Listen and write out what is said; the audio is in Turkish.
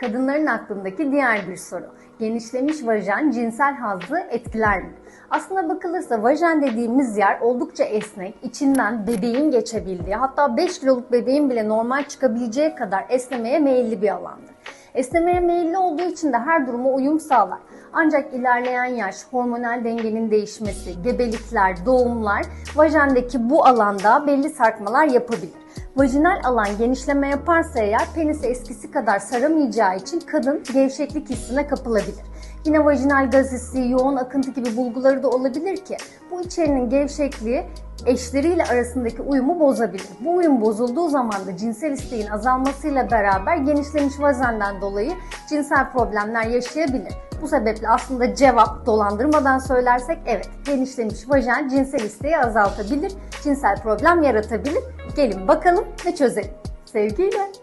Kadınların aklındaki diğer bir soru. Genişlemiş vajen cinsel hazzı etkiler mi? Aslına bakılırsa vajen dediğimiz yer oldukça esnek, içinden bebeğin geçebildiği, hatta 5 kiloluk bebeğin bile normal çıkabileceği kadar esnemeye meyilli bir alandır. Esnemeye meyilli olduğu için de her duruma uyum sağlar. Ancak ilerleyen yaş, hormonal dengenin değişmesi, gebelikler, doğumlar vajendeki bu alanda belli sarkmalar yapabilir. Vajinal alan genişleme yaparsa eğer penisi eskisi kadar saramayacağı için kadın gevşeklik hissine kapılabilir. Yine vajinal gaz hissi, yoğun akıntı gibi bulguları da olabilir ki bu içerinin gevşekliği eşleriyle arasındaki uyumu bozabilir. Bu uyum bozulduğu zaman da cinsel isteğin azalmasıyla beraber genişlemiş vajenden dolayı cinsel problemler yaşayabilir. Bu sebeple aslında cevap dolandırmadan söylersek evet genişlemiş vajen cinsel isteği azaltabilir, cinsel problem yaratabilir. Gelin bakalım ve çözelim. Sevgiyle.